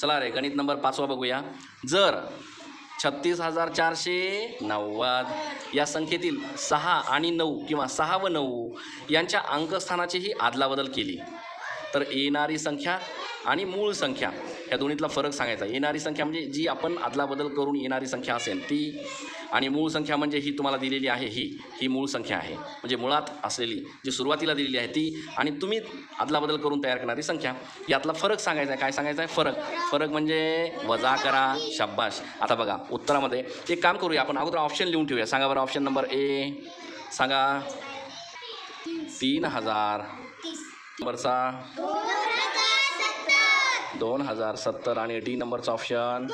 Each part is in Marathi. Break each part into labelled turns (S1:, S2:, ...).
S1: चला रे गणित नंबर पाचवा बघूया. जर छत्तीस हजार चारशे नव्वद या संख्येतील सहा आणि नऊ किंवा सहा व नऊ यांच्या अंकस्थानाचीही आदलाबदल केली. तर येणारी संख्या आणि मूळ संख्या ह्या दोन्हीतला फरक सांगायचा. येणारी संख्या म्हणजे जी आपण आदलाबदल करून येणारी संख्या असेल ती आणि मूळ संख्या म्हणजे ही तुम्हाला दिलेली आहे ही ही मूळ संख्या आहे. म्हणजे मुळात असलेली जी सुरुवातीला दिलेली आहे ती आणि तुम्ही आदलाबदल करून तयार करणारी संख्या. यातला फरक सांगायचा आहे काय सांगायचा आहे? फरक. फरक म्हणजे वजा करा शब्बाश आता बघा उत्तरामध्ये एक काम करूया आपण अगोदर ऑप्शन लिहून ठेवूया. सांगा बरं ऑप्शन नंबर ए सांगा. तीन हजार. नंबरचा. दोन हजार सत्तर. आणि डी नंबरचा ऑप्शन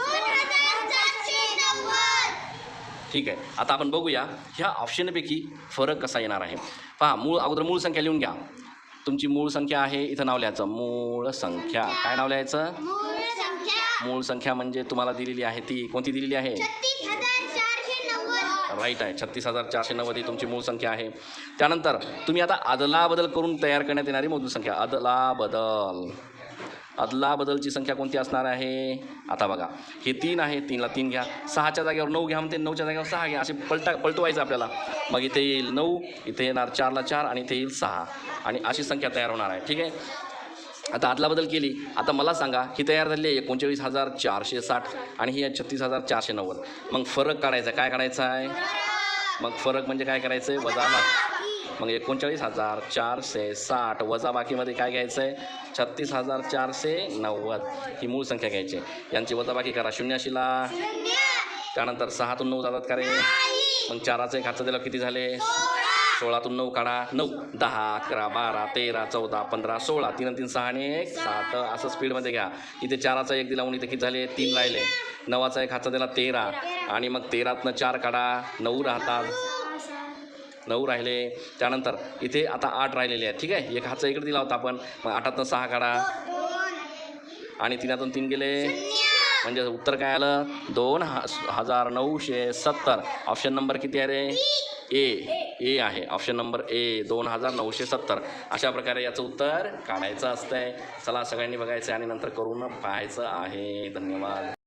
S1: ठीक आहे. आता आपण बघूया ह्या ऑप्शनपैकी फरक कसा येणार आहे? पहा मूळ अगोदर मूळ संख्या लिहून घ्या. तुमची मूळ संख्या आहे इथं नाव लिहायचं. मूळ संख्या. काय नाव लिहायचं? मूळ संख्या. म्हणजे तुम्हाला दिलेली आहे ती. कोणती दिलेली आहे? राईट आहे. छत्तीस हजार चारशे नव्वद ही तुमची मूळ संख्या आहे. त्यानंतर तुम्ही आता अदलाबदल करून तयार करण्यात येणारी मोजून संख्या. अदलाबदल. अदलाबदलची संख्या कोणती असणार आहे? आता बघा हे तीन आहे तीनला तीन घ्या. सहाच्या जागेवर नऊ घ्या म्हणते नऊच्या जागेवर सहा घ्या. असे पलटा पलटवायचं आपल्याला. मग इथे येईल नऊ इथे येणार चारला चार आणि इथे येईल सहा. आणि अशी संख्या तयार होणार आहे ठीक आहे? आता आदलाबदल केली. आता मला सांगा ही तयार झाली आहे एकोणचाळीस हजार चारशे साठ आणि ही आहे छत्तीस हजार चारशे नव्वद. मग फरक काढायचा आहे काय काढायचा आहे? मग फरक म्हणजे काय करायचं आहे वजा मग एकोणचाळीस हजार चारशे साठ वजा बाकीमध्ये काय घ्यायचं आहे छत्तीस हजार चारशे नव्वद ही मूळ संख्या घ्यायची आहे. यांची वजाबाकी करा. शून्याशीला त्यानंतर सहातून नऊ जातात का रे? मग चाराचं एक हातचं दिलं किती झाले? सोळातून नऊ काढा. नऊ दहा अकरा बारा तेरा चौदा पंधरा सोळा. तीन आणि तीन सहा आणि एक सात. असं स्पीडमध्ये घ्या. इथे चाराचा एक दिला म्हणून इथे किती झाले? तीन राहिले. नवाचा एक हातचा दिला तेरा. आणि मग तेरातनं चार काढा. नऊ राहतात. नऊ राहिले. त्यानंतर इथे आता आठ राहिलेले आहेत. ठीक आहे? एक हातचा इकडे दिला होता आपण. मग आठातनं सहा काढा. आणि तिनातून तीन गेले. म्हणजे उत्तर काय आलं? दोन हजार नऊशे सत्तर. ऑप्शन नंबर किती आहे रे? ए. ए आहे. Option number A. दोन हजार नऊशे सत्तर. अशा प्रकारे याचं उत्तर काढायचं असतंय. चला सगळ्यांनी बघायचं आहे आणि नंतर करून पाहायचं आहे. धन्यवाद.